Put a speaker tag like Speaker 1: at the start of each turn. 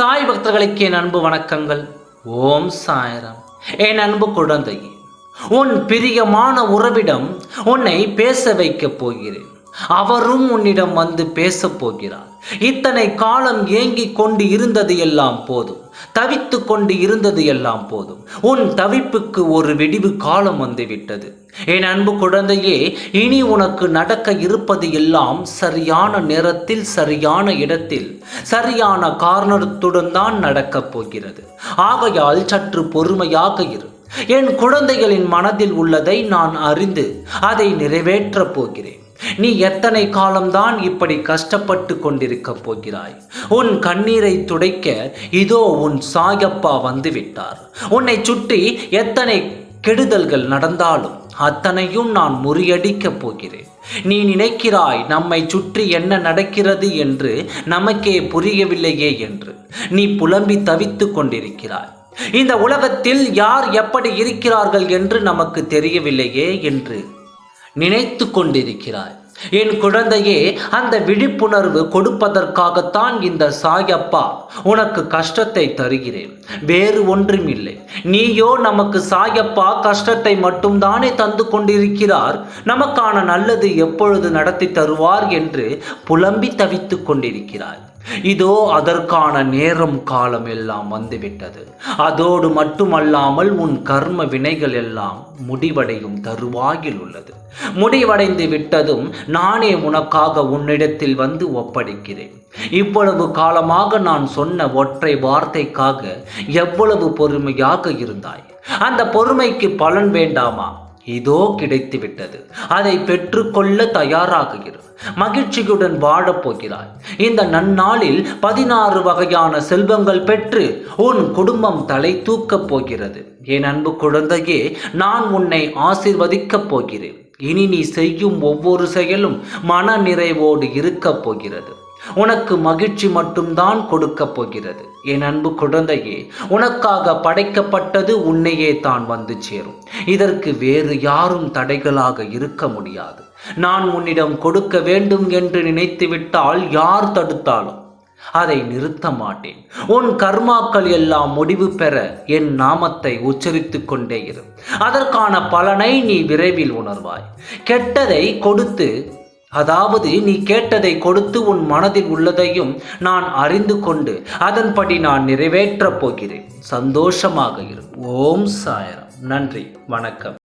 Speaker 1: பக்தர்களுக்கு என் அன்பு வணக்கங்கள். ஓம் சாயரம். என் அன்பு குழந்தை உன் பிரியமான உறவிடம் உன்னை பேச வைக்கப் போகிறேன். அவரும் உன்னிடம் வந்து பேசப் போகிறார். இத்தனை காலம் ஏங்கிக் கொண்டு இருந்தது எல்லாம் போதும். தவித்து கொண்டு இருந்தது எல்லாம் போதும். உன் தவிப்புக்கு ஒரு விடிவு காலம் வந்துவிட்டது. என் அன்பு குழந்தையே இனி உனக்கு நடக்க இருப்பது எல்லாம் சரியான நேரத்தில் சரியான இடத்தில் சரியான காரணத்துடன் தான் நடக்கப் போகிறது. ஆகையால் சற்று பொறுமையாக இரு. என் குழந்தைகளின் மனதில் உள்ளதை நான் அறிந்து அதை நிறைவேற்றப் போகிறேன். நீ எத்தனை காலம்தான் இப்படி கஷ்டப்பட்டு கொண்டிருக்கப் போகிறாய்? உன் கண்ணீரை துடைக்க இதோ உன் சாயப்பா வந்து விட்டார் உன்னை சுற்றி எத்தனை கெடுதல்கள் நடந்தாலும் அத்தனையும் நான் முறியடிக்கப் போகிறேன். நீ நினைக்கிறாய் நம்மை சுற்றி என்ன நடக்கிறது என்று நமக்கே புரியவில்லையே என்று. நீ புலம்பி தவித்து கொண்டிருக்கிறாய். இந்த உலகத்தில் யார் எப்படி இருக்கிறார்கள் என்று நமக்கு தெரியவில்லையே என்று நினைத்து கொண்டிருக்கிறாய். என் குழந்தையே அந்த விழிப்புணர்வு கொடுப்பதற்காகத்தான் இந்த சாயப்பா உனக்கு கஷ்டத்தை தருகிறேன். வேறு ஒன்றும் இல்லை நீயோ நமக்கு சாயப்பா கஷ்டத்தை மட்டும்தானே தந்து கொண்டிருக்கிறார். நமக்கான நல்லது எப்பொழுது நடத்தி தருவார் என்று புலம்பி தவித்துக் கொண்டிருக்கிறார் இதோ அதற்கான நேரம் காலம் எல்லாம் வந்துவிட்டது. அதோடு மட்டுமல்லாமல் உன் கர்ம வினைகள் எல்லாம் முடிவடையும் தருவாயில் உள்ளது முடிவடைந்து விட்டதும் நானே உனக்காக உன்னிடத்தில் வந்து ஒப்படைக்கிறேன். இவ்வளவு காலமாக நான் சொன்ன ஒற்றை வார்த்தைக்காக எவ்வளவு பொறுமையாக இருந்தாய்? அந்த பொறுமைக்கு பலன் வேண்டாமா? இதோ கிடைத்து விட்டது அதை பெற்றுக்கொள்ள தயாராக இரு. மகிழ்ச்சியுடன் வாழப் போகிறாய். இந்த நன்னாளில் பதினாறு வகையான செல்வங்கள் பெற்று உன் குடும்பம் தலை தூக்கப் போகிறது. என் அன்பு குழந்தையே நான் உன்னை ஆசிர்வதிக்கப் போகிறேன். இனி நீ செய்யும் ஒவ்வொரு செயலும் மன நிறைவோடு இருக்கப் போகிறது. உனக்கு மகிழ்ச்சி மட்டும்தான் கொடுக்கப் போகிறது. என் அன்பு குழந்தையே உனக்காக படைக்கப்பட்டது உன்னையே தான் வந்து சேரும். இதற்கு வேறு யாரும் தடைகளாக இருக்க முடியாது. நான் உன்னிடம் கொடுக்க வேண்டும் என்று நினைத்துவிட்டால் யார் தடுத்தாலும்? அதை நிறுத்த மாட்டேன். உன் கர்மாக்கள் எல்லாம் முடிவு பெற என் நாமத்தை உச்சரித்துக் கொண்டே இரு. அதற்கான பலனை நீ விரைவில் உணர்வாய். கெட்டதை கொடுத்து அதாவது நீ கேட்டதை கொடுத்து உன் மனதில் உள்ளதையும் நான் அறிந்து கொண்டு அதன்படி நான் நிறைவேற்றப் போகிறேன். சந்தோஷமாக இரு. ஓம் சாயரம். நன்றி. வணக்கம்.